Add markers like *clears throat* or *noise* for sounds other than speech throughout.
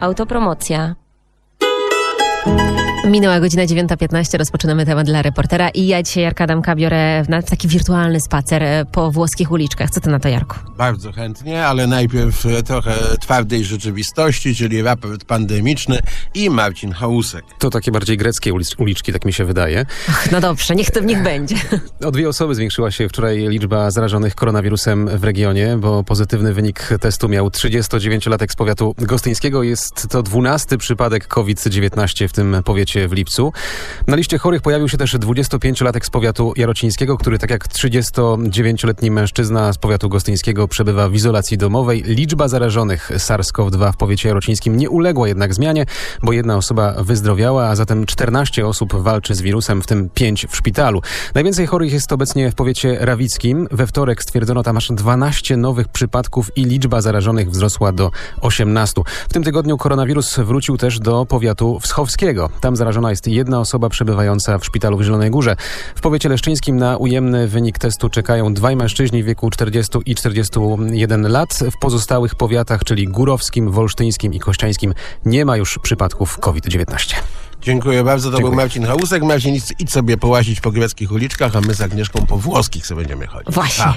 Autopromocja. Minęła godzina 9.15, rozpoczynamy temat dla reportera i ja dzisiaj, Jarka Adamka, biorę na taki wirtualny spacer e, po włoskich uliczkach. Co ty na to, Jarku? Bardzo chętnie, ale najpierw e, trochę twardej rzeczywistości, czyli raport pandemiczny i Marcin Hałusek. To takie bardziej greckie ulic- uliczki, tak mi się wydaje. Ach, no dobrze, niech to niech będzie. O dwie osoby zwiększyła się wczoraj liczba zarażonych koronawirusem w regionie, bo pozytywny wynik testu miał 39-latek z powiatu gostyńskiego. Jest to 12 przypadek COVID-19 w tym powiecie w lipcu. Na liście chorych pojawił się też 25-latek z powiatu jarocińskiego, który tak jak 39-letni mężczyzna z powiatu gostyńskiego przebywa w izolacji domowej. Liczba zarażonych SARS-CoV-2 w powiecie jarocińskim nie uległa jednak zmianie, bo jedna osoba wyzdrowiała, a zatem 14 osób walczy z wirusem, w tym 5 w szpitalu. Najwięcej chorych jest obecnie w powiecie rawickim. We wtorek stwierdzono tam aż 12 nowych przypadków i liczba zarażonych wzrosła do 18. W tym tygodniu koronawirus wrócił też do powiatu wschowskiego. Tam zarażona jest jedna osoba przebywająca w szpitalu w Zielonej Górze. W powiecie leszczyńskim na ujemny wynik testu czekają dwaj mężczyźni w wieku 40 i 41 lat. W pozostałych powiatach, czyli górowskim, wolsztyńskim i kościańskim nie ma już przypadków COVID-19. Dziękuję bardzo, to Dziękuję. był Marcin Hałusek. Marcin, idź, sobie połazić po greckich uliczkach, a my z Agnieszką po włoskich sobie będziemy chodzić. Właśnie. A,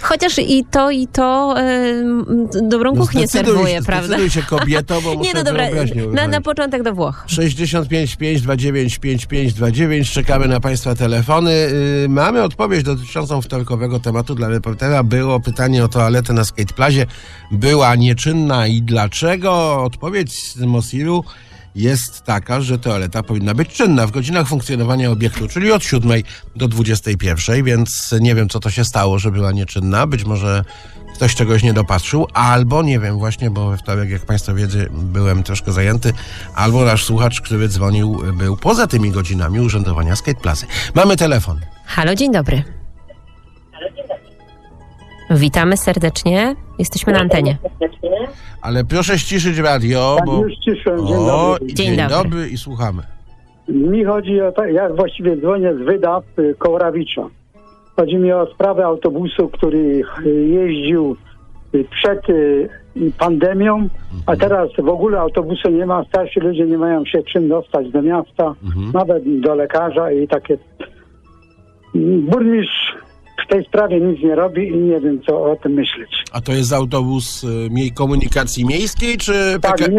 Chociaż i to, i to m, dobrą no kuchnię serwuje, prawda? Się kobieto, bo *laughs* Nie, no dobra, na, na początek do Włoch. 65 529 5529. Czekamy na Państwa telefony. Yy, mamy odpowiedź dotyczącą wtorkowego tematu dla reportera. Było pytanie o toaletę na Skate Plazie. Była nieczynna i dlaczego? Odpowiedź z Mosilu jest taka, że toaleta powinna być czynna w godzinach funkcjonowania obiektu, czyli od 7 do 21, więc nie wiem, co to się stało, że była nieczynna. Być może ktoś czegoś nie dopatrzył, albo nie wiem właśnie, bo we wtorek, jak Państwo wiedzą, byłem troszkę zajęty, albo nasz słuchacz, który dzwonił, był poza tymi godzinami urzędowania Skate Plazy. Mamy telefon. Halo, dzień dobry. Witamy serdecznie. Jesteśmy na antenie. Ale proszę ściszyć radio, Tak, bo... już ciszyłem. Dzień O, dobry. i Dzień dzień dobry. dobry i słuchamy. Mi chodzi o to, ja właściwie dzwonię z wydaw y, Kołrawicza. Chodzi mi o sprawę autobusu, który y, jeździł y, przed y, pandemią, a teraz w ogóle autobusu nie ma. Starsi ludzie nie mają się czym dostać do miasta, nawet do lekarza i takie. Burmistrz tej sprawie nic nie robi i nie wiem, co o tym myśleć. A to jest autobus y, komunikacji miejskiej, czy, Tak, PK,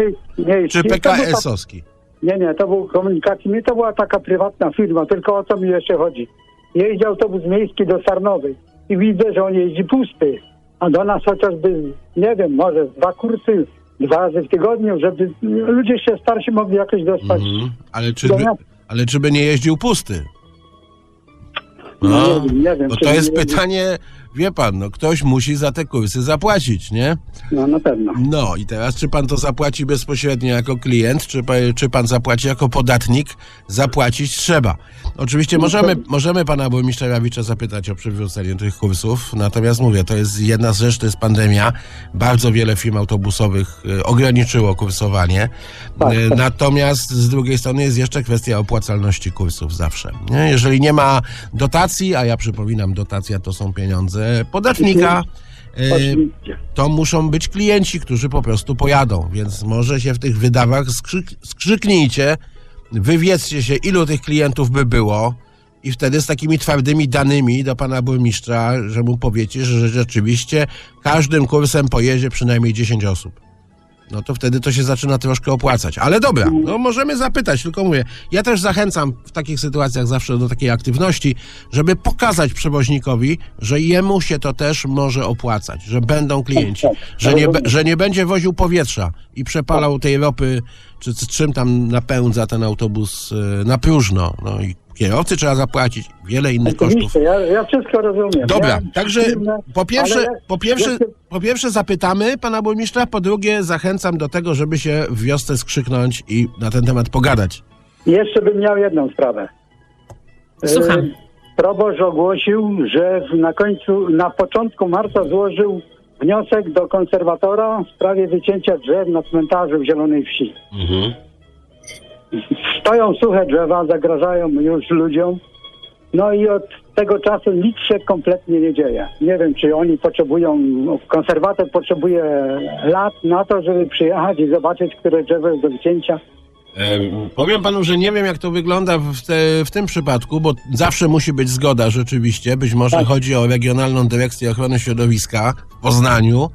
czy PKS-owski? Nie, nie, to był komunikacji. Nie, to była taka prywatna firma, tylko o co mi jeszcze chodzi. Jeździ autobus miejski do Sarnowej i widzę, że on jeździ pusty. A do nas chociażby, nie wiem, może dwa kursy, dwa razy w tygodniu, żeby ludzie się starsi mogli jakoś dostać. Mhm. Ale, czy by, ale czy by nie jeździł pusty? No, nie wiem, nie wiem. To jest nie- pytanie, wie pan, no ktoś musi za te kursy zapłacić, nie? No na pewno. No i teraz, czy pan to zapłaci bezpośrednio jako klient, czy, czy pan zapłaci jako podatnik? Zapłacić trzeba. Oczywiście możemy, możemy pana burmistrza Rawicza zapytać o przywrócenie tych kursów, natomiast mówię, to jest jedna z rzeczy, to jest pandemia. Bardzo wiele firm autobusowych y, ograniczyło kursowanie. Tak, Y, tak. Natomiast z drugiej strony jest jeszcze kwestia opłacalności kursów zawsze. Nie? Jeżeli nie ma dotacji, a ja przypominam, dotacja to są pieniądze podatnika, Oczywiście. to muszą być klienci, którzy po prostu pojadą, więc może się w tych wydawach skrzyk, skrzyknijcie, wywiedzcie się, ilu tych klientów by było i wtedy z takimi twardymi danymi do pana burmistrza, że mu powiecie, że rzeczywiście każdym kursem pojedzie przynajmniej 10 osób. No to wtedy to się zaczyna troszkę opłacać. Ale dobra, no możemy zapytać, tylko mówię, ja też zachęcam w takich sytuacjach zawsze do takiej aktywności, żeby pokazać przewoźnikowi, że jemu się to też może opłacać, że będą klienci, że nie, że nie będzie woził powietrza i przepalał tej ropy, czy czym tam napędza ten autobus y, na próżno. No i kierowcy trzeba zapłacić, wiele innych kosztów. Oczywiście, ja, ja wszystko rozumiem. Dobra, ja, także po pierwsze, ja- po pierwsze, ja po pierwsze zapytamy pana burmistrza, po drugie zachęcam do tego, żeby się w wiosce skrzyknąć i na ten temat pogadać. Jeszcze bym miał jedną sprawę. Słucham. Proboszcz ogłosił, że na końcu, na początku marca złożył wniosek do konserwatora w sprawie wycięcia drzew na cmentarzu w Zielonej Wsi. Stoją suche drzewa, zagrażają już ludziom. No i od tego czasu nic się kompletnie nie dzieje. Nie wiem, czy oni potrzebują, konserwator potrzebuje lat na to, żeby przyjechać i zobaczyć, które drzewo jest do wycięcia. Em, Powiem panu, że nie wiem, jak to wygląda w, te, w tym przypadku, bo zawsze musi być zgoda rzeczywiście. Być może Tak. chodzi o Regionalną Dyrekcję Ochrony Środowiska w Poznaniu.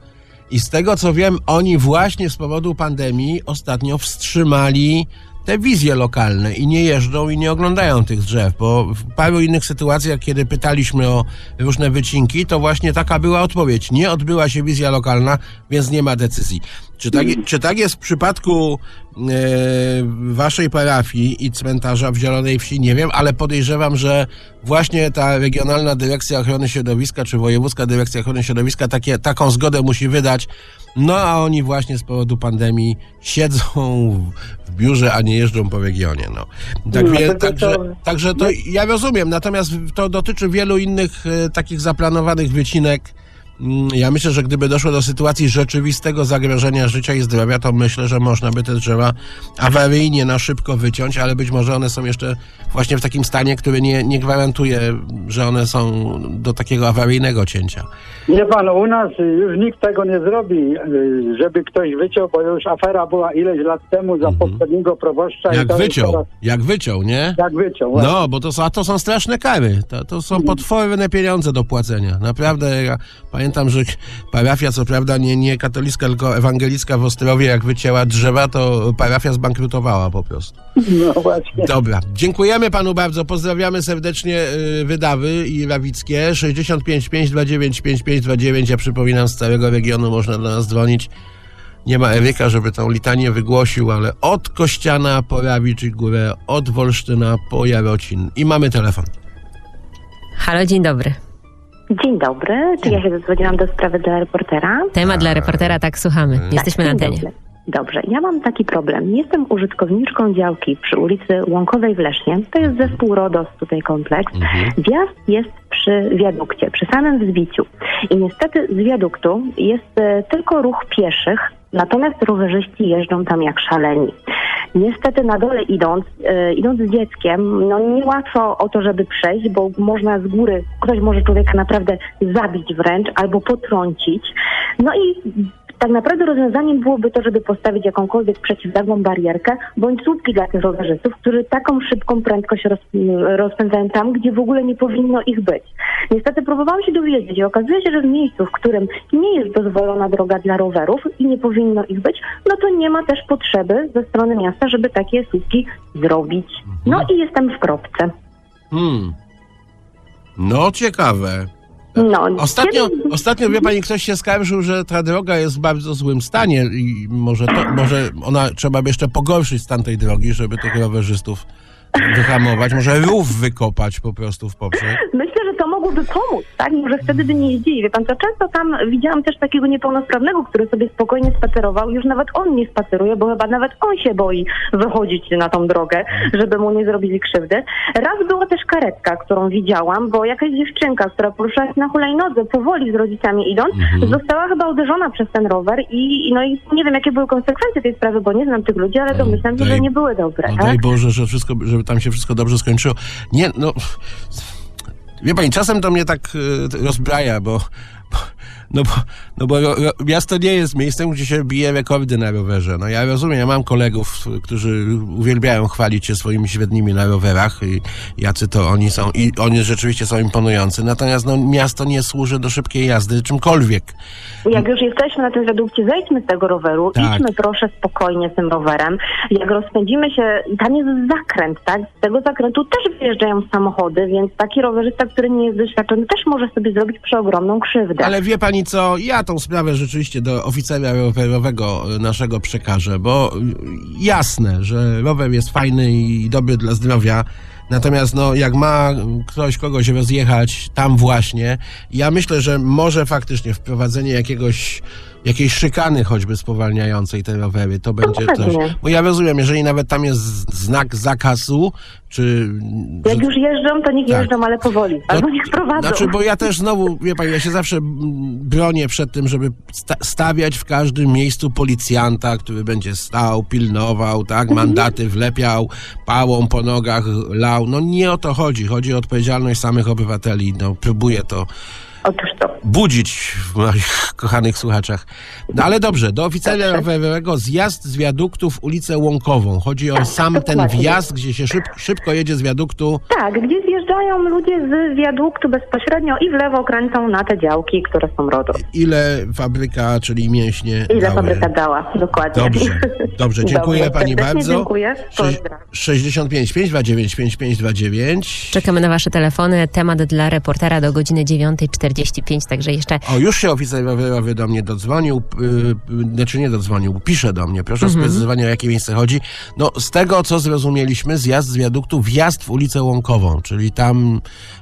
I z tego co wiem, oni właśnie z powodu pandemii ostatnio wstrzymali te wizje lokalne i nie jeżdżą i nie oglądają tych drzew, bo w paru innych sytuacjach, kiedy pytaliśmy o różne wycinki, to właśnie taka była odpowiedź. Nie odbyła się wizja lokalna, więc nie ma decyzji. Czy tak, czy tak jest w przypadku e, waszej parafii i cmentarza w Zielonej Wsi? Nie wiem, ale podejrzewam, że właśnie ta Regionalna Dyrekcja Ochrony Środowiska czy Wojewódzka Dyrekcja Ochrony Środowiska takie, taką zgodę musi wydać. No a oni właśnie z powodu pandemii siedzą w, w biurze, a nie jeżdżą po regionie. No. Tak, No, wie, także, to- także to ja rozumiem, natomiast to dotyczy wielu innych e, takich zaplanowanych wycinek. Mm, Ja myślę, że gdyby doszło do sytuacji rzeczywistego zagrożenia życia i zdrowia, to myślę, że można by te drzewa awaryjnie na szybko wyciąć, ale być może one są jeszcze właśnie w takim stanie, który nie, nie gwarantuje, że one są do takiego awaryjnego cięcia. Nie pan, u nas już nikt tego nie zrobi, żeby ktoś wyciął, bo już afera była ileś lat temu za poprzedniego proboszcza. i Jak już wyciął, teraz- jak wyciął, nie? Jak wyciął. właśnie. No, bo to są, a to są straszne kary. To, to są potworne pieniądze do płacenia. Naprawdę, ja pamiętam, że parafia, co prawda nie, nie katolicka, tylko ewangelicka w Ostrowie, jak wycięła drzewa, to parafia zbankrutowała po prostu. No właśnie. Dobra, dziękujemy panu bardzo, pozdrawiamy serdecznie y, Wydawy i Rawickie. 65 529 5529, ja przypominam, z całego regionu można do nas dzwonić. Nie ma Eryka, żeby tą litanię wygłosił, ale od Kościana po Rawicz i Górę, od Wolsztyna po Jarocin. I mamy telefon. Halo, dzień dobry. Dzień dobry, czy ja się zadzwoniłam do sprawy dla reportera? Temat dla reportera, tak słuchamy. Jesteśmy na Dzień antenie. dobry. Dobrze, ja mam taki problem. Jestem użytkowniczką działki przy ulicy Łąkowej w Lesznie. To jest zespół RODOS, tutaj kompleks. Wjazd jest przy wiadukcie, przy samym wzbiciu. I niestety z wiaduktu jest e, tylko ruch pieszych, natomiast rowerzyści jeżdżą tam jak szaleni. Niestety na dole idąc, e, idąc z dzieckiem, no niełatwo o to, żeby przejść, bo można z góry, ktoś może człowieka naprawdę zabić wręcz albo potrącić. No i tak naprawdę rozwiązaniem byłoby to, żeby postawić jakąkolwiek przeciwległą barierkę bądź słupki dla tych rowerzystów, którzy taką szybką prędkość roz, rozpędzają tam, gdzie w ogóle nie powinno ich być. Niestety próbowałam się dowiedzieć i okazuje się, że w miejscu, w którym nie jest dozwolona droga dla rowerów i nie powinno ich być, no to nie ma też potrzeby ze strony miasta, żeby takie słupki zrobić. No i jestem w kropce. Hmm. No, ciekawe. No, Ostatnio, kiedy- ostatnio wie pani, ktoś się skarżył, że ta droga jest w bardzo złym stanie i może, to, może ona trzeba by jeszcze pogorszyć stan tej drogi, żeby tych rowerzystów wyhamować, może rów wykopać po prostu w poprzek. Myślę, że to mogłoby pomóc, tak? Może wtedy by nie jeździli. Wie pan co, często tam widziałam też takiego niepełnosprawnego, który sobie spokojnie spacerował. Już nawet on nie spaceruje, bo chyba nawet on się boi wychodzić na tą drogę, żeby mu nie zrobili krzywdy. Raz była też karetka, którą widziałam, bo jakaś dziewczynka, która poruszała się na hulajnodze, powoli z rodzicami idąc, została chyba uderzona przez ten rower i no i nie wiem, jakie były konsekwencje tej sprawy, bo nie znam tych ludzi, ale domyślam się, że nie były dobre, No tak? daj Boże, że wszystko, żeby tam się wszystko dobrze skończyło. Nie, no... Wie pani, czasem to mnie tak e, rozbraja, bo... no bo, no bo ro, ro, miasto nie jest miejscem, gdzie się bije rekordy na rowerze. No ja rozumiem, ja mam kolegów, którzy uwielbiają chwalić się swoimi średnimi na rowerach i jacy to oni są i oni rzeczywiście są imponujący. Natomiast no, miasto nie służy do szybkiej jazdy czymkolwiek. Jak już jesteśmy na tym wiadukcie, zejdźmy z tego roweru, Tak. idźmy proszę spokojnie z tym rowerem. Jak rozpędzimy się, tam jest zakręt, tak? Z tego zakrętu też wyjeżdżają samochody, więc taki rowerzysta, który nie jest doświadczony, też może sobie zrobić przeogromną krzywdę. Ale wie pani co, ja tą sprawę rzeczywiście do oficera rowerowego y, naszego przekażę, bo y, jasne, że rower jest fajny i dobry dla zdrowia, Natomiast no, jak ma ktoś kogoś rozjechać tam właśnie, ja myślę, że może faktycznie wprowadzenie jakiegoś jakiejś szykany choćby spowalniającej te rowery, to będzie pewnie. coś. Bo ja rozumiem, jeżeli nawet tam jest znak zakazu, czy... Jak że- już jeżdżą, to niech Tak. jeżdżą, ale powoli. Albo niech prowadzą. Znaczy, bo ja też znowu, wie pani, ja się zawsze bronię przed tym, żeby sta- stawiać w każdym miejscu policjanta, który będzie stał, pilnował, tak, mandaty wlepiał, pałą po nogach lał. No nie o to chodzi. Chodzi o odpowiedzialność samych obywateli. No, próbuję to Otóż to. budzić w moich *laughs* kochanych słuchaczach. No ale dobrze, do oficera rowerowego zjazd z wiaduktów ulicę Łąkową. Chodzi o sam ten dokładnie. wjazd, gdzie się szyb, szybko jedzie z wiaduktu. Tak, gdzie zjeżdżają ludzie z wiaduktu bezpośrednio i w lewo kręcą na te działki, które są RODO. Ile fabryka, czyli mięśnie Ile dały? fabryka dała, dokładnie. Dobrze, dobrze, dziękuję Dobrze, pani bardzo. Dziękuję, pozdrawiam. 65 529 5529. Czekamy na wasze telefony. Temat dla reportera do godziny 9.45, także jeszcze O, już się oficer rowerowy do mnie dodzwonił, yy, znaczy nie dodzwonił, pisze do mnie, proszę o sprecyzowanie o jakie miejsce chodzi. No, z tego co zrozumieliśmy, zjazd z wiaduktu, wjazd w ulicę Łąkową, czyli tam,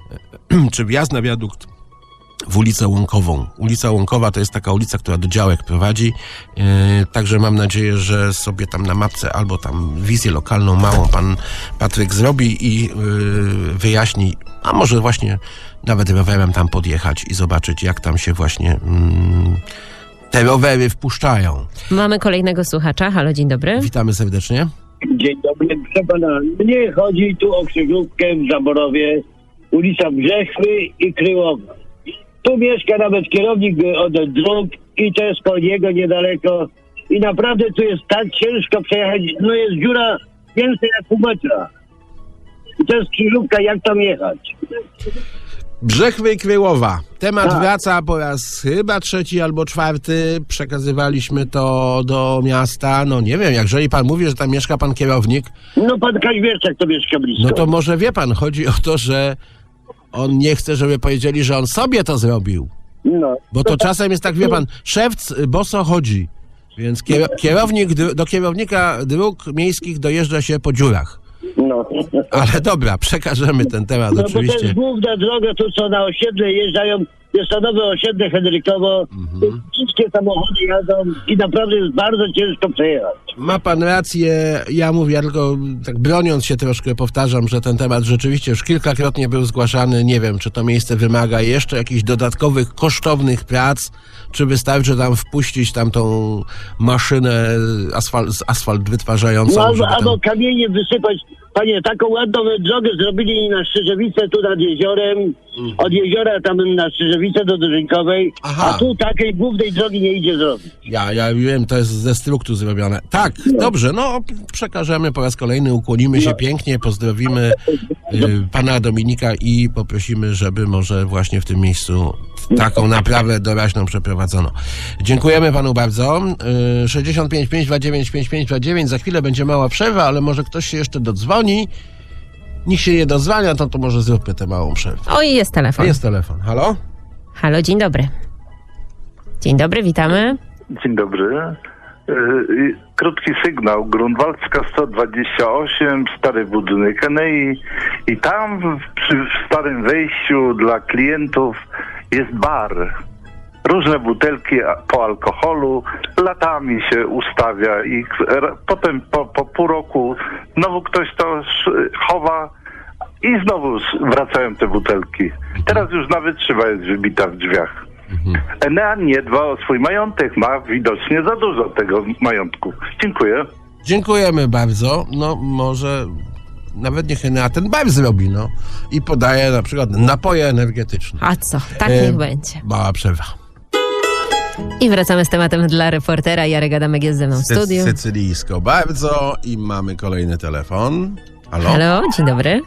*clears throat* czy wjazd na wiadukt w ulicę Łąkową. Ulica Łąkowa to jest taka ulica, która do działek prowadzi, yy, także mam nadzieję, że sobie tam na mapce albo tam wizję lokalną małą pan Patryk zrobi i yy, wyjaśni, a może właśnie nawet rowerem tam podjechać i zobaczyć, jak tam się właśnie mm, te rowery wpuszczają. mamy kolejnego słuchacza. Halo, dzień dobry. Witamy serdecznie. Dzień dobry, proszę pana. Mnie chodzi tu o krzyżówkę w Zaborowie, ulica Brzechwy i Kryłowa. Tu mieszka nawet kierownik od dróg i to jest po niego niedaleko. I naprawdę tu jest tak ciężko przejechać, no jest dziura więcej jak pół metra. I to jest krzyżówka, jak tam jechać? Brzechwy i Kryłowa. Temat Tak. wraca po raz chyba trzeci albo czwarty. Przekazywaliśmy to do miasta. No nie wiem, jeżeli pan mówi, że tam mieszka pan kierownik, No pan Kaźmierczak to mieszka blisko. no to może wie pan, chodzi o to, że on nie chce, żeby powiedzieli, że on sobie to zrobił. No. Bo to czasem jest tak, wie pan, szewc y, boso chodzi. Więc kier- kierownik, do kierownika dróg miejskich dojeżdża się po dziurach. no. Ale dobra, przekażemy ten temat No bo to oczywiście. jest główna droga, tu co na osiedle jeżdżają, jest to nowe osiedle Henrykowo, Mhm. wszystkie samochody jadą i naprawdę jest bardzo ciężko przejechać. Ma pan rację, ja mówię, ja tylko tak broniąc się troszkę powtarzam, że ten temat rzeczywiście już kilkakrotnie był zgłaszany. Nie wiem, czy to miejsce wymaga jeszcze jakichś dodatkowych, kosztownych prac, czy wystarczy tam wpuścić tam tą maszynę asfalt, z asfalt wytwarzającą. No albo, tam... albo kamienie wysypać. Panie, taką ładną drogę zrobili na Strzyżewicę tu nad jeziorem, od jeziora tam na Strzyżewicę do Dożynkowej, Aha. a tu takiej głównej drogi nie idzie zrobić. Ja, ja wiem, to jest ze struktur zrobione. Tak, dobrze, no przekażemy po raz kolejny, ukłonimy się pięknie, pozdrowimy y, pana Dominika i poprosimy, żeby może właśnie w tym miejscu taką naprawę doraźną przeprowadzono. Dziękujemy panu bardzo. Y, 65 529 5529, za chwilę będzie mała przerwa, ale może ktoś się jeszcze dodzwoni. Nikt się nie dodzwania, to, to może zróbmy tę małą przerwę. Oj, jest telefon. Jest telefon. Halo? Halo, dzień dobry. Dzień dobry, witamy. Dzień dobry. Yy, Krótki sygnał. Grunwaldzka 128, stary budynek Enei i tam przy starym wejściu dla klientów jest bar. Różne butelki po alkoholu latami się ustawia i potem po, po pół roku znowu ktoś to chowa i znowu wracają te butelki. Teraz już nawet szyba jest wybita w drzwiach. Enea nie dba o swój majątek, ma widocznie za dużo tego majątku. Dziękuję. Dziękujemy bardzo. No może nawet niech Enea ten bar zrobi, no. I podaje na przykład napoje energetyczne. A co? Tak E, niech będzie. Mała przerwa. I wracamy z tematem dla reportera. Jarek Adamek jest ze mną w Sy- studiu. Sycylijsko bardzo i mamy kolejny telefon. Halo? Halo, dzień dobry.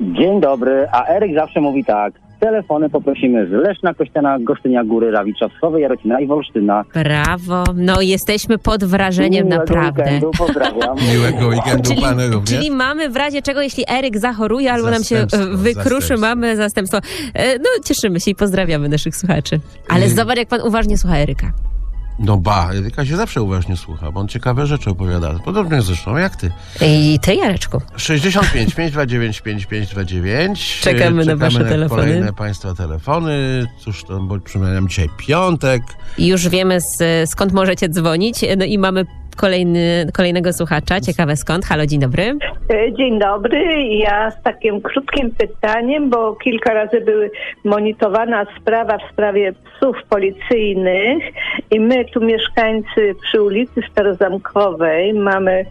Dzień dobry, a Eryk zawsze mówi tak. Telefony poprosimy z Leszna, Kościana, Gostynia Góry, Rawicza, Jarocina i Wolsztyna. Brawo. No, jesteśmy pod wrażeniem Miłego naprawdę. Weekendu, pozdrawiam. *laughs* Miłego weekendu Czyli, panu również. czyli mamy w razie czego, jeśli Eryk zachoruje albo nam się e, wykruszy, zastępstwo. mamy zastępstwo. E, No, cieszymy się i pozdrawiamy naszych słuchaczy. Ale Y- zobacz, jak pan uważnie słucha Eryka. No ba, Eryka się zawsze uważnie słucha, bo on ciekawe rzeczy opowiada. Podobnie zresztą jak ty. I ty, Jareczku. 65 529 5529. Czekamy na Czekamy wasze na telefony. kolejne Państwa telefony. Cóż to, bo przypominam dzisiaj piątek. I już wiemy z, skąd możecie dzwonić. No i mamy kolejny, kolejnego słuchacza. Ciekawe skąd. Halo, dzień dobry. E, Dzień dobry. Ja z takim krótkim pytaniem, bo kilka razy były monitorowana sprawa w sprawie psów policyjnych i my tu mieszkańcy przy ulicy Starozamkowej mamy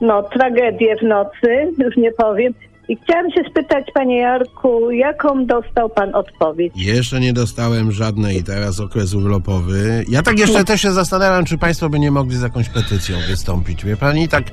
no tragedię w nocy, już nie powiem. I chciałam się spytać, panie Jarku, jaką dostał pan odpowiedź? Jeszcze nie dostałem żadnej teraz okres urlopowy. Ja tak jeszcze też się zastanawiam, czy Państwo by nie mogli z jakąś petycją wystąpić. Wie Pani, tak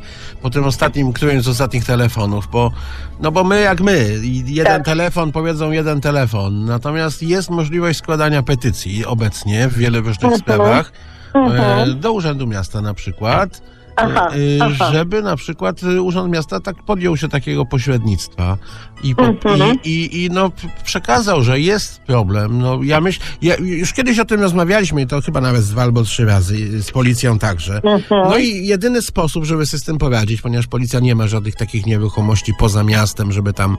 po tym ostatnim, którymś z ostatnich telefonów, bo, no bo my jak my, jeden Tak. telefon, powiedzą jeden telefon. Natomiast jest możliwość składania petycji obecnie w wielu różnych Mhm. sprawach. Mhm. E, do Urzędu Miasta na przykład. Aha, e, aha. żeby na przykład e, Urząd Miasta tak podjął się takiego pośrednictwa i, po, Mhm. i, i, i no, przekazał, że jest problem. No, ja myśl, ja, już kiedyś o tym rozmawialiśmy i to chyba nawet dwa albo trzy razy y, z policją także. Mhm. No i jedyny sposób, żeby sobie z tym poradzić, ponieważ policja nie ma żadnych takich nieruchomości poza miastem, żeby tam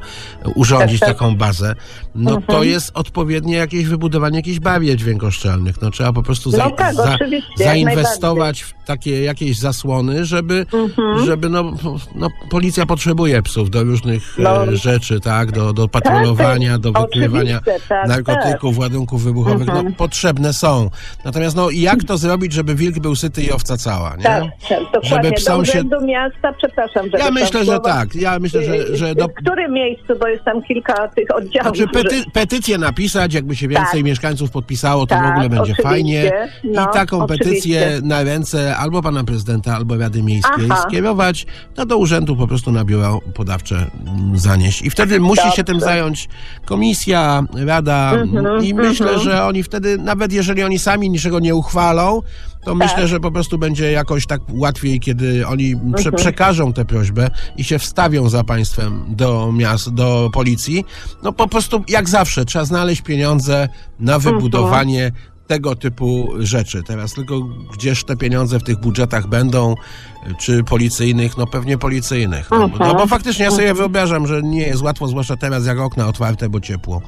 urządzić Tak, tak. taką bazę, no to Mhm. jest odpowiednie jakieś wybudowanie jakichś barier dźwiękoszczelnych. No trzeba po prostu No za, tak, za, zainwestować w takie jakieś zasłony, żeby, Mhm. żeby no, no, policja potrzebuje psów do różnych No. e, rzeczy, tak, do, do patrolowania, do wykrywania oczywiste, tak, narkotyków, ładunków wybuchowych, no Mhm. potrzebne są. Natomiast no jak to zrobić, żeby wilk był syty i owca cała, nie? Tak, tak, dokładnie. Żeby Do psom się... Urzędu Miasta, przepraszam, Ja myślę, że tak, ja myślę, że, że do... W którym miejscu, bo jest tam kilka tych oddziałów. Znaczy pety, petycję napisać, jakby się więcej Tak. mieszkańców podpisało, to w Tak, ogóle będzie fajnie. No, I taką oczywiście. petycję na ręce albo pana prezydenta, albo Rady Miejskiej Aha. skierować, no do urzędu po prostu na biura podawcze mm, zanieść. I wtedy musi się tym Dobrze. zająć komisja, rada Mhm, i myślę, mhm. że oni wtedy, nawet jeżeli oni sami niczego nie uchwalą, to Tak. myślę, że po prostu będzie jakoś tak łatwiej, kiedy oni prze, Mhm. przekażą tę prośbę i się wstawią za państwem do miast, do policji. No po prostu, jak zawsze, trzeba znaleźć pieniądze na wybudowanie tego typu rzeczy. Teraz tylko gdzież te pieniądze w tych budżetach będą, czy policyjnych, no pewnie policyjnych. No, bo- no Mhm. bo faktycznie ja sobie wyobrażam, że nie jest łatwo, zwłaszcza teraz jak okna otwarte, bo ciepło.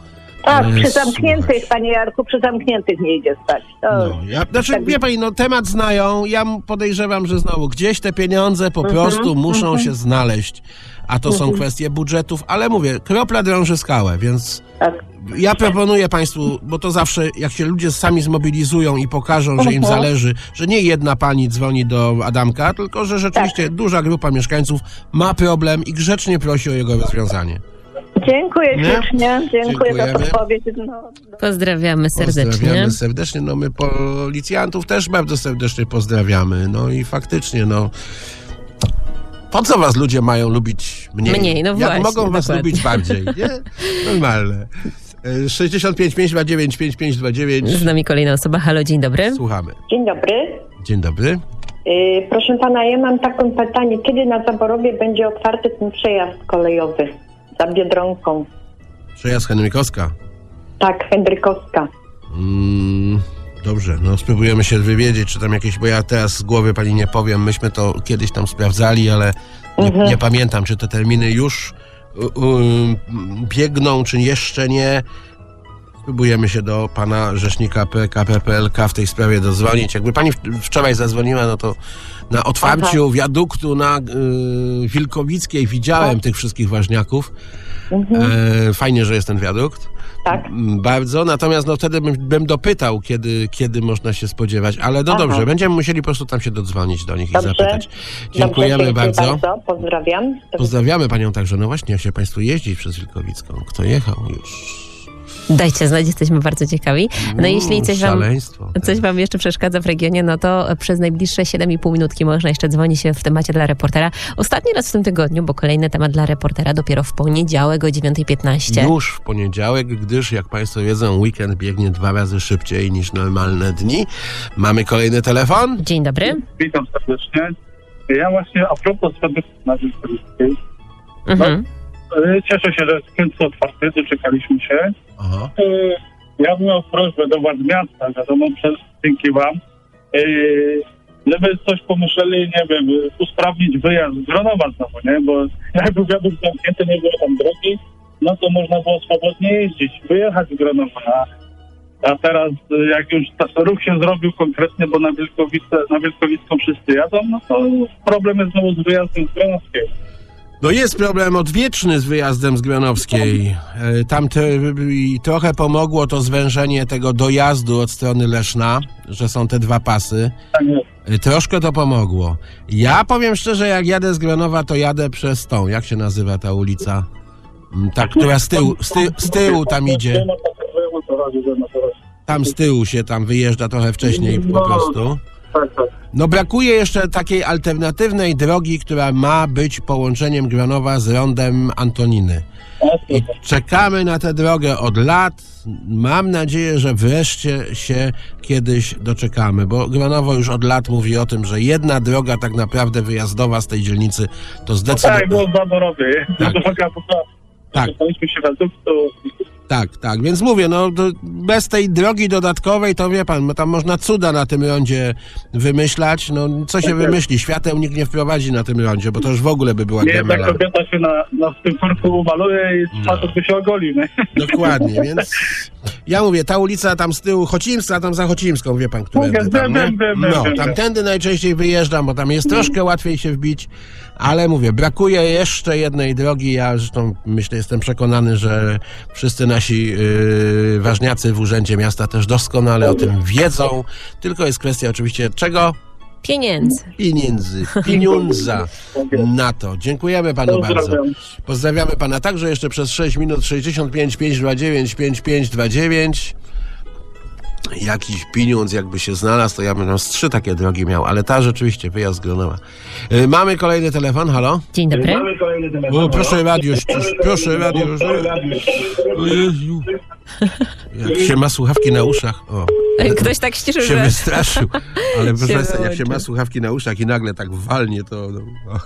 Tak, E, przy zamkniętych, panie Jarku, przy zamkniętych nie idzie spać. To... No, ja, znaczy, tak- wie pani, no temat znają, ja podejrzewam, że znowu gdzieś te pieniądze po prostu muszą się znaleźć, a to są kwestie budżetów, ale mówię, kropla drąży skałę, więc Tak. ja proponuję państwu, bo to zawsze, jak się ludzie sami zmobilizują i pokażą, że im Mhm. zależy, że nie jedna pani dzwoni do Adamka, tylko że rzeczywiście duża grupa mieszkańców ma problem i grzecznie prosi o jego rozwiązanie. Dziękuję Nie? ślicznie, dziękuję za Dziękujemy. odpowiedź. No, Pozdrawiamy serdecznie. Pozdrawiamy serdecznie. No my policjantów też bardzo serdecznie pozdrawiamy. No i faktycznie, no. Po co was ludzie mają lubić mniej? Mniej, no Jak właśnie, mogą was dokładnie. lubić bardziej, *laughs* nie? Normalne. E, 65 529 5529. Z nami kolejna osoba. Halo, dzień dobry. Słuchamy. Dzień dobry. Dzień dobry. Yy, proszę pana, ja mam taką pytanie, kiedy na Zaborowie będzie otwarty ten przejazd kolejowy za Biedronką? Przejazd Henrykowska. Tak, Hendrykowska. Mm, dobrze, no spróbujemy się wywiedzieć, czy tam jakieś, bo ja teraz z głowy pani nie powiem, myśmy to kiedyś tam sprawdzali, ale nie, Mhm. nie pamiętam, czy te terminy już biegną, czy jeszcze nie. Spróbujemy się do pana rzecznika PKP PLK w tej sprawie dozwonić. Jakby pani wczoraj zadzwoniła, no to na otwarciu wiaduktu na y, Wilkowickiej widziałem tych wszystkich ważniaków. E, fajnie, że jest ten wiadukt. Tak. Mm, Bardzo, natomiast no wtedy bym, bym dopytał, kiedy, kiedy można się spodziewać, ale no Aha. dobrze, będziemy musieli po prostu tam się dodzwonić do nich Dobrze. i zapytać. Dziękujemy Dobrze, bardzo. bardzo. Pozdrawiam. Pozdrawiamy panią także. No właśnie, jak się państwo jeździ przez Wilkowicką, kto jechał już? Dajcie znać, jesteśmy bardzo ciekawi. No jeśli coś wam, coś wam jeszcze przeszkadza w regionie, no to przez najbliższe 7,5 minutki można jeszcze dzwonić w temacie dla reportera. Ostatni raz w tym tygodniu, bo kolejny temat dla reportera dopiero w poniedziałek o 9.15. Już w poniedziałek, gdyż jak państwo wiedzą, weekend biegnie dwa razy szybciej niż normalne dni. Mamy kolejny telefon. Dzień dobry. Witam serdecznie. Ja właśnie a propos sprawy na Wilkowickiej. Mhm. E, Cieszę się, że końcu otwarty, doczekaliśmy się. Aha. E, Ja bym miał prośbę do władz miasta, wiadomo, przez, dzięki wam, Yy, żeby coś pomyśleli, nie wiem, usprawnić wyjazd z Gronowa znowu, nie? Bo *laughs* jakby wiadukt zamknięty, nie było tam drogi, no to można było swobodnie jeździć, wyjechać z Gronowa. A, teraz, jak już ruch się zrobił konkretnie, bo na Wielkowice, na Wielkowicką wszyscy jadą, no to problem jest znowu z wyjazdem z Gronowskiej. No jest problem odwieczny z wyjazdem z Gronowskiej. E, Tam te, trochę pomogło to zwężenie tego dojazdu od strony Leszna, że są te dwa pasy. E, Troszkę to pomogło. Ja powiem szczerze, jak jadę z Gronowa, to jadę przez tą, jak się nazywa ta ulica? Mm, Ta, która z tyłu, z, ty, z tyłu tam idzie. Tam z tyłu się tam wyjeżdża trochę wcześniej po prostu. Tak, tak. No brakuje jeszcze takiej alternatywnej drogi, która ma być połączeniem Gronowa z rondem Antoniny. I czekamy na tę drogę od lat. Mam nadzieję, że wreszcie się kiedyś doczekamy, bo Gronowo już od lat mówi o tym, że jedna droga tak naprawdę wyjazdowa z tej dzielnicy to Tak, zdecydowanie... było w Zaborowie. Tak. Droga Tak. dostaliśmy się wiaduktu, Tak, tak, więc mówię, no bez tej drogi dodatkowej, to wie pan, no tam można cuda na tym rondzie wymyślać, no co się Tak wymyśli, świateł nikt nie wprowadzi na tym rondzie, bo to już w ogóle by była nie gemela. kobieta się na, na w tym korku umaluje i No. facet by się ogolił, nie? Dokładnie, więc ja mówię, ta ulica tam z tyłu Chocimska, tam za Chocimską, wie pan, Wiem, tam, nie? No, tamtędy najczęściej wyjeżdżam, bo tam jest troszkę łatwiej się wbić, ale mówię, brakuje jeszcze jednej drogi, ja zresztą myślę, jestem przekonany, że wszyscy nasi yy, ważniacy w Urzędzie Miasta też doskonale o tym wiedzą, tylko jest kwestia oczywiście czego? Pieniędzy. Pieniędzy, pieniądza na to. Dziękujemy panu bardzo. Pozdrawiam. Pozdrawiamy pana także jeszcze przez 6 minut 65 529 5529. Jakiś pieniądz jakby się znalazł, to ja bym z trzy takie drogi miał, ale ta rzeczywiście wyjazd z Gronowa. Y, Mamy kolejny telefon, halo? Dzień dobry. O, proszę radio, proszę radio. O Jezu. Jak się ma słuchawki na uszach. O, Ktoś tak ściszył, się że... wystraszył. Ale proszę państwa, jak się ma słuchawki na uszach i nagle tak walnie, to... No.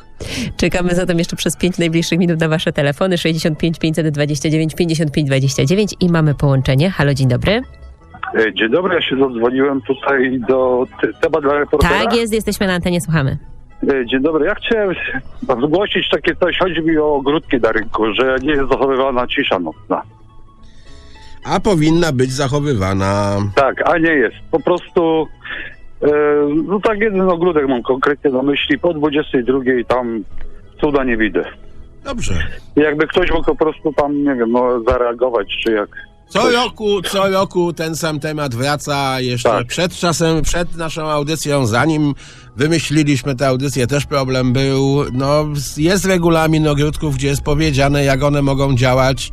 Czekamy zatem jeszcze przez pięć najbliższych minut na wasze telefony 65 529 55 29 i mamy połączenie. Halo, dzień dobry. E, Dzień dobry, ja się zadzwoniłem tutaj do te- temat dla reportera. Tak jest, jesteśmy na antenie, słuchamy. E, Dzień dobry, ja chciałem zgłosić takie coś, chodzi mi o ogródki na rynku, że nie jest zachowywana cisza nocna. A powinna być zachowywana. Tak, a nie jest. Po prostu, e, no tak jeden ogródek mam konkretnie na myśli, po 22 tam cuda nie widzę. Dobrze. Jakby ktoś mógł po prostu tam, nie wiem, no, zareagować, czy jak... Co roku, co roku ten sam temat wraca jeszcze Tak. przed czasem, przed naszą audycją, zanim wymyśliliśmy tę audycję, też problem był. No, jest regulamin ogródków, gdzie jest powiedziane, jak one mogą działać.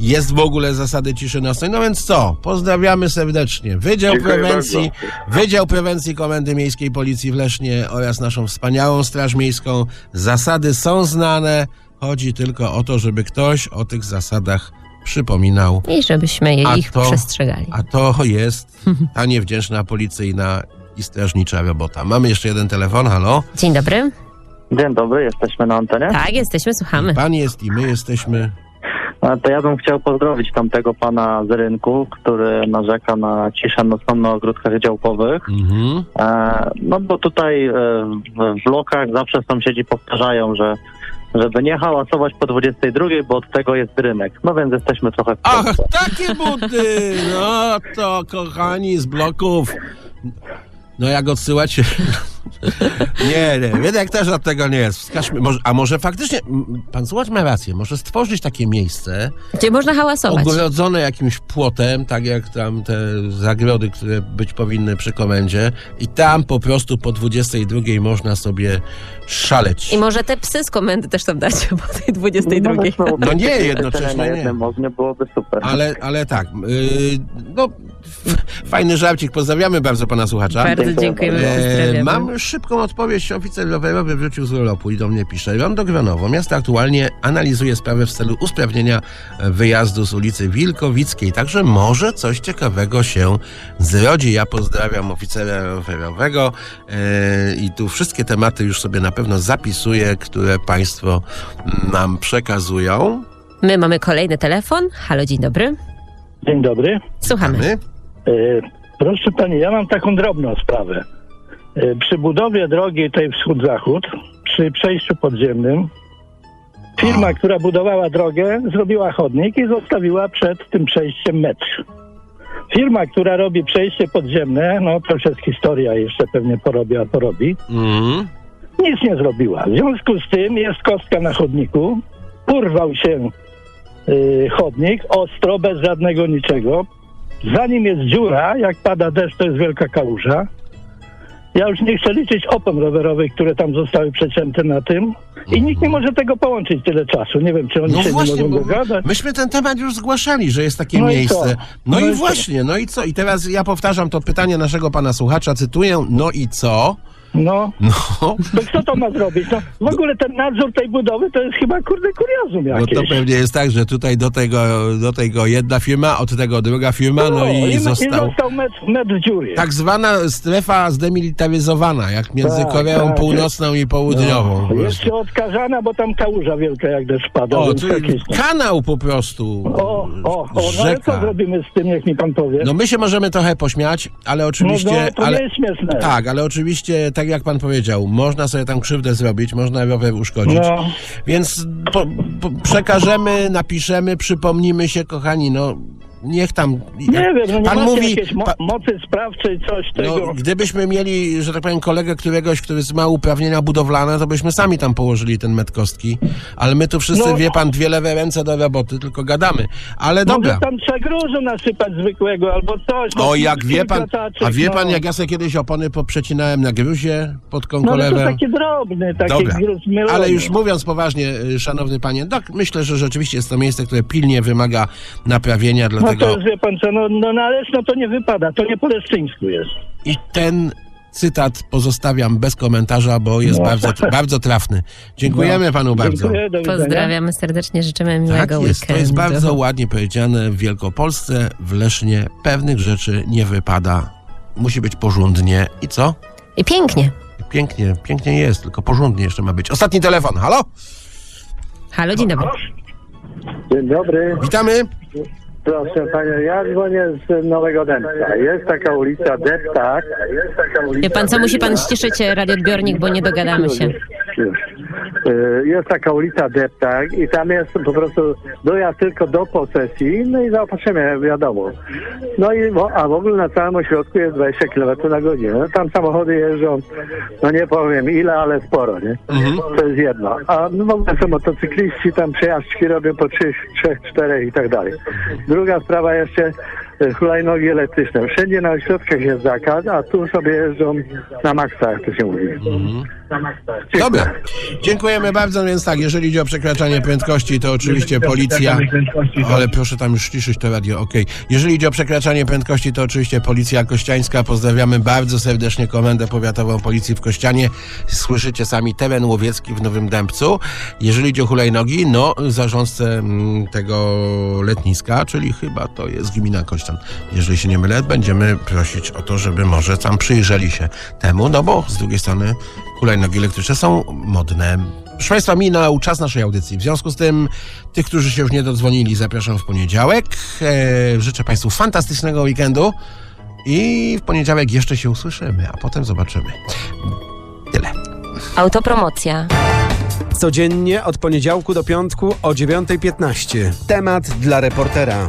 Jest w ogóle zasady ciszy nocnej. No więc co? Pozdrawiamy serdecznie. Wydział Dziękuję Prewencji, Wydział Prewencji Komendy Miejskiej Policji w Lesznie oraz naszą wspaniałą Straż Miejską. Zasady są znane. Chodzi tylko o to, żeby ktoś o tych zasadach przypominał. I żebyśmy je- ich to- przestrzegali. A to jest ta niewdzięczna policyjna i strażnicza robota. Mamy jeszcze jeden telefon, halo? Dzień dobry. Dzień dobry, jesteśmy na antenie. Tak, jesteśmy, słuchamy. Pan jest i my jesteśmy. A To ja bym chciał pozdrowić tamtego pana z rynku, który narzeka na ciszę nocną na ogródkach działkowych. Mhm. E, no bo tutaj e, w, w blokach zawsze sąsiedzi powtarzają, że żeby nie hałasować po 22, bo od tego jest rynek. No więc jesteśmy trochę w Ach, Polsce. takie buty! No to kochani z bloków. No jak odsyłacie? *laughs* Nie, nie, jednak też od tego nie jest. Wskażmy, może, a może faktycznie, pan Słuchacz ma rację, może stworzyć takie miejsce, Gdzie można hałasować. ogrodzone jakimś płotem, tak jak tam te zagrody, które być powinny przy komendzie i tam po prostu po 22 można sobie szaleć. I może te psy z komendy też tam dać *laughs* po tej 22. No, weźmy No nie, ukryć jednocześnie tyle na nie. jednym ogniu byłoby super. Ale, ale tak, yy, no *laughs* fajny żarcik, pozdrawiamy bardzo pana słuchacza. Bardzo dziękujemy, E, mam szybką odpowiedź. Oficer rowerowy wrócił z urlopu i do mnie pisze. Rondo Gronowo. Miasto aktualnie analizuje sprawę w celu usprawnienia wyjazdu z ulicy Wilkowickiej. Także może coś ciekawego się zrodzi. Ja pozdrawiam oficera rowerowego e, i tu wszystkie tematy już sobie na pewno zapisuję, które państwo nam przekazują. My mamy kolejny telefon. Halo, dzień dobry. Dzień dobry. Słuchamy. My? E, proszę pani, ja mam taką drobną sprawę. Y, Przy budowie drogi tej wschód-zachód, przy przejściu podziemnym, firma, która budowała drogę, zrobiła chodnik i zostawiła przed tym przejściem metr. Firma, która robi przejście podziemne, no to jest historia, jeszcze pewnie porobi, a porobi, Mhm. nic nie zrobiła. W związku z tym jest kostka na chodniku, urwał się y, chodnik, ostro, bez żadnego niczego. Za nim jest dziura, jak pada deszcz, to jest wielka kałuża. Ja już nie chcę liczyć opon rowerowych, które tam zostały przecięte na tym. I nikt nie może tego połączyć tyle czasu. Nie wiem, czy oni No się właśnie, nie mogą dogadać. myśmy ten temat już zgłaszali, że jest takie No i miejsce. co? No, No i i właśnie, no i co? I teraz ja powtarzam to pytanie naszego pana słuchacza, cytuję, no i co? No. No, To kto to ma zrobić? No, w ogóle ten nadzór tej budowy to jest chyba, kurde, kuriozum no jakieś. to pewnie jest tak, że tutaj do tego, do tego jedna firma, od tego druga firma, no i i został został metr, metr dziury. tak zwana strefa zdemilitaryzowana, jak między Tak, Koreą tak. Północną i Południową. po No, jeszcze odkażana, bo tam kałuża wielka jak deszcz pada. O, tu kanał po prostu. O, o, o, no ale co zrobimy z tym, niech mi pan powie? No my się możemy trochę pośmiać, ale oczywiście... No, no, to ale, nie jest śmieszne. Tak, ale oczywiście, tak jak pan powiedział, można sobie tam krzywdę zrobić, można rower uszkodzić. No. Więc po, po, przekażemy, napiszemy, przypomnimy się, kochani, no niech tam... Nie wiem, no nie pan mówi... mo- mocy sprawczej, coś tego. no, gdybyśmy mieli, że tak powiem, kolegę któregoś, który ma uprawnienia budowlane, to byśmy sami tam położyli ten met kostki. Ale my tu wszyscy, No. wie pan, dwie lewe ręce do roboty, tylko gadamy. Ale Może dobra. tam trzeba gruzu nasypać zwykłego albo coś. no, O, jak wie pan, taczek, a wie pan, no. jak ja sobie kiedyś opony poprzecinałem na gruzie pod No ale to konkolewem? taki drobny, taki Dobra, gruz ale już mówiąc poważnie, y, szanowny panie, tak, myślę, że rzeczywiście jest to miejsce, które pilnie wymaga naprawienia, No to wie pan co, no, no, no ależ no to nie wypada, to nie po leszczyńsku jest. i ten cytat pozostawiam bez komentarza, bo jest No. bardzo, bardzo trafny. Dziękujemy No. panu bardzo. Dziękuję. Pozdrawiamy serdecznie, życzymy Tak miłego jest, to jest bardzo ładnie powiedziane. W Wielkopolsce, w Lesznie pewnych rzeczy nie wypada. Musi być porządnie. I co? I pięknie. Pięknie, pięknie jest, tylko porządnie jeszcze ma być. Ostatni telefon, halo? Halo, dzień dobry. Dzień dobry. Witamy. Proszę panią, ja dzwonię z Nowego Dębca. Jest taka ulica Deptak. Wie pan co, musi pan ściszyć e, radioodbiornik, bo nie dogadamy się. Y, Jest taka ulica Deptak i tam jest po prostu dojazd tylko do posesji, no i zaopatrzenie, wiadomo. No i, a w ogóle na całym ośrodku jest 20 km na godzinę. No, tam samochody jeżdżą, no nie powiem ile, ale sporo, nie? To jest jedno. A no, w ogóle są motocykliści, tam przejażdżki robią po 3, 3 4 i tak dalej. Druga sprawa jeszcze, hulajnogi elektryczne. Wszędzie na ośrodkach jest zakaz, a tu sobie jeżdżą na maksa, jak to się mówi. Dobra, dziękujemy bardzo, więc tak, jeżeli idzie o przekraczanie prędkości, to oczywiście policja, ale proszę tam już ściszyć to radio, okej. Jeżeli idzie o przekraczanie prędkości, to oczywiście policja kościańska, pozdrawiamy bardzo serdecznie Komendę Powiatową Policji w Kościanie, słyszycie sami teren łowiecki w Nowym Dębcu. Jeżeli idzie o hulajnogi, no zarządcę mm, tego letniska, czyli chyba to jest gmina Kościan, jeżeli się nie mylę, będziemy prosić o to, żeby może tam przyjrzeli się temu, no bo z drugiej strony hulajnogi elektryczne są modne. Proszę Państwa, minął czas naszej audycji. W związku z tym, tych, którzy się już nie dodzwonili, zapraszam w poniedziałek. E, życzę Państwu fantastycznego weekendu i w poniedziałek jeszcze się usłyszymy, a potem zobaczymy. Tyle. Autopromocja. Codziennie od poniedziałku do piątku o 9.15. Temat dla reportera.